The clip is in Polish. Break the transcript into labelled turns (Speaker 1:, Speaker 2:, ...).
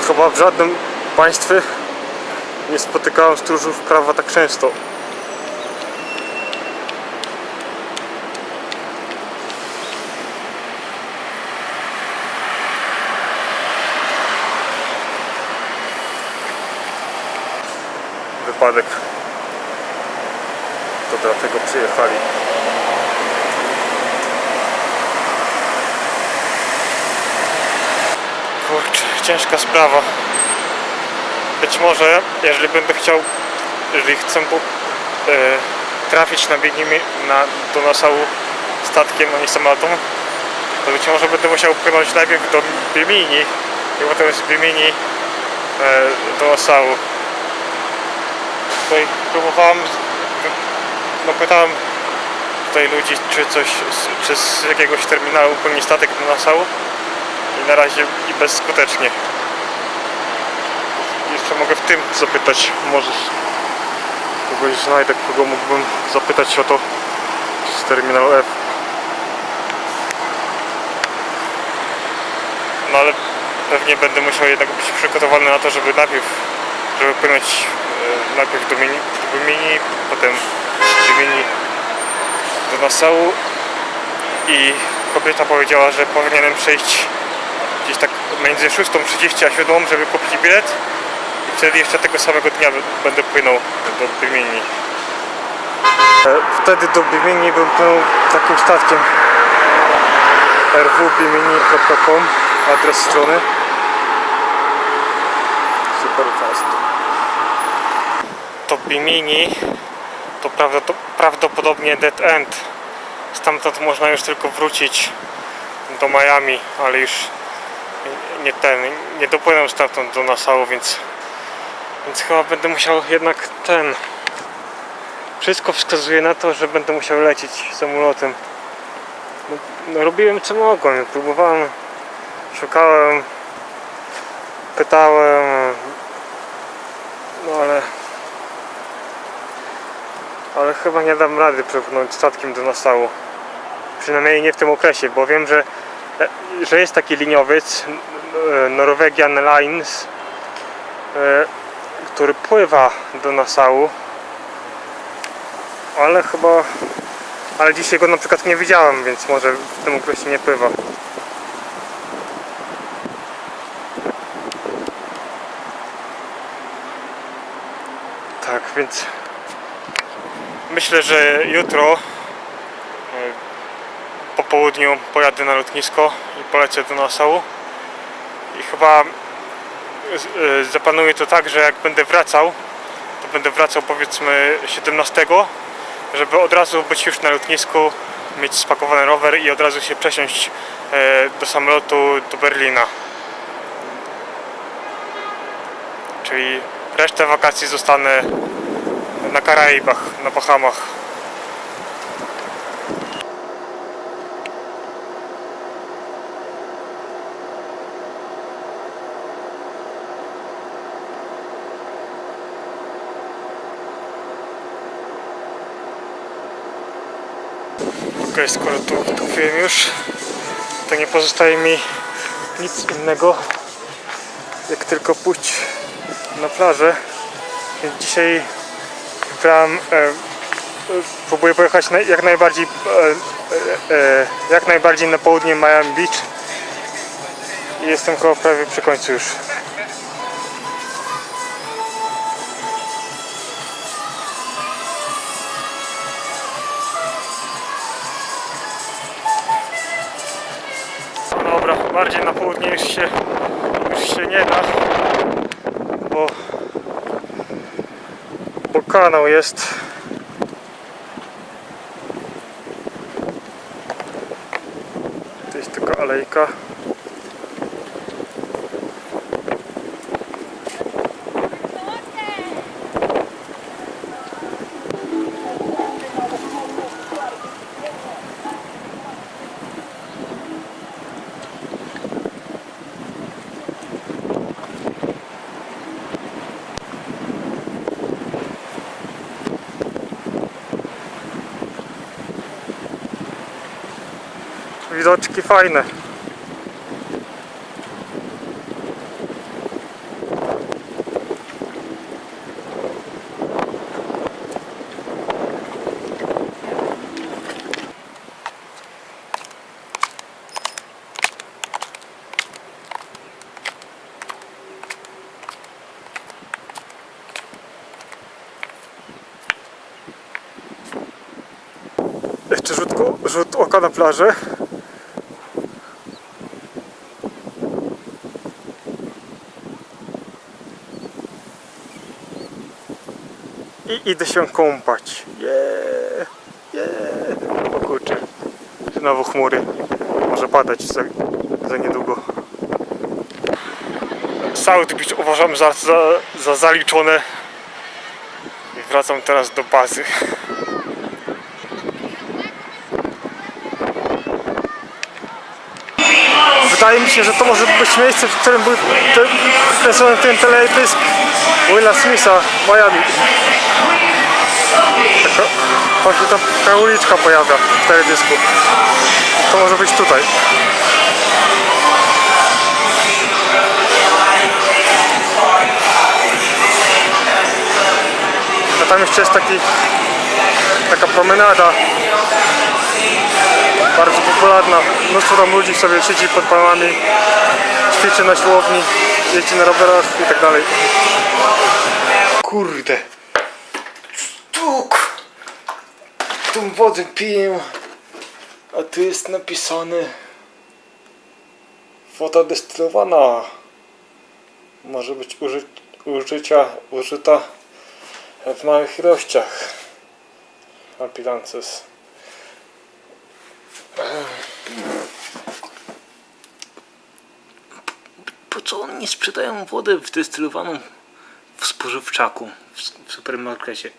Speaker 1: w żadnym państwie nie spotykałem stróżów prawa tak często. Wypadek. To dlatego przyjechali. Kurczę, ciężka sprawa. Być może, jeżeli będę chciał, jeżeli chcę po, e, trafić na biegniemy na, do Nassau statkiem, a nie samolotą, to być może będę musiał płynąć najpierw do Bimini i potem z Bimini e, do Nassau. Tutaj próbowałem, no pytałem tutaj ludzi, czy coś, czy z jakiegoś terminalu płynie statek do Nassau na razie i bezskutecznie. Jeszcze mogę w tym zapytać, może kogoś znajdę, kogo mógłbym zapytać o to z terminalu F. No ale pewnie będę musiał jednak być przygotowany na to, żeby najpierw, żeby płynąć e, najpierw do mini, do mini potem do mini do Nassau i kobieta powiedziała, że powinienem przejść między 6.30 a 7, żeby kupić bilet. I wtedy jeszcze tego samego dnia będę płynął do Bimini. E, Wtedy do Bimini bym płynął takim statkiem. Rwbimini.com adres strony. Super fast. To Bimini to prawdopod- prawdopodobnie dead end. Stamtąd można już tylko wrócić do Miami, ale już nie ten, nie dopłynę stamtąd do Nassau, więc więc chyba będę musiał jednak ten wszystko wskazuje na to, że będę musiał lecieć samolotem. No, no robiłem co mogłem, próbowałem szukałem pytałem no ale ale chyba nie dam rady przepłynąć statkiem do Nassau. Przynajmniej nie w tym okresie, bo wiem, że że jest taki liniowiec e, Norwegian Lines e, który pływa do Nassau. Ale chyba ale dzisiaj go na przykład nie widziałem, więc może w tym okresie nie pływa. Tak, więc myślę, że jutro e, po południu pojadę na lotnisko i polecę do Nassau i chyba z- y, zaplanuję to tak, że jak będę wracał to będę wracał powiedzmy 17 żeby od razu być już na lotnisku mieć spakowany rower i od razu się przesiąść e, do samolotu do Berlina. Czyli resztę wakacji zostanę na Karaibach, na Bahamach Okej, skoro tu, wiem już, to nie pozostaje mi nic innego, jak tylko pójść na plażę. Więc dzisiaj wybrałem, e, e, próbuję pojechać na, jak najbardziej e, e, e, jak najbardziej na południe Miami Beach i jestem chyba prawie przy końcu już. Bardziej na południe już się, już się nie da, bo, bo kanał jest. To jest tylko alejka. widoczki fajne. Jeszcze rzut, rzut oka na plażę. I idę się kąpać. Yeah, yeah. O kurczę. Znowu chmury. Może padać za, za niedługo. South Beach uważam za, za, za zaliczone. I wracam teraz do bazy. Wydaje mi się, że to może być miejsce, w którym był kręcony ten teledysk Willa Smitha w Miami. Taka, właśnie ta, ta uliczka pojawia w teledysku. To może być tutaj. A tam jeszcze jest taki, taka promenada bardzo popularna. Mnóstwo tam ludzi sobie siedzi pod palmami, ćwiczy na siłowni, jeździ na rowerach i tak dalej. Kurde. Stuk. Tą wodę piję. A tu jest napisane woda destylowana. Może być uży, użycia, użyta w małych ilościach. Apilances.
Speaker 2: Po co oni sprzedają wodę w destylowaną w spożywczaku w supermarkecie?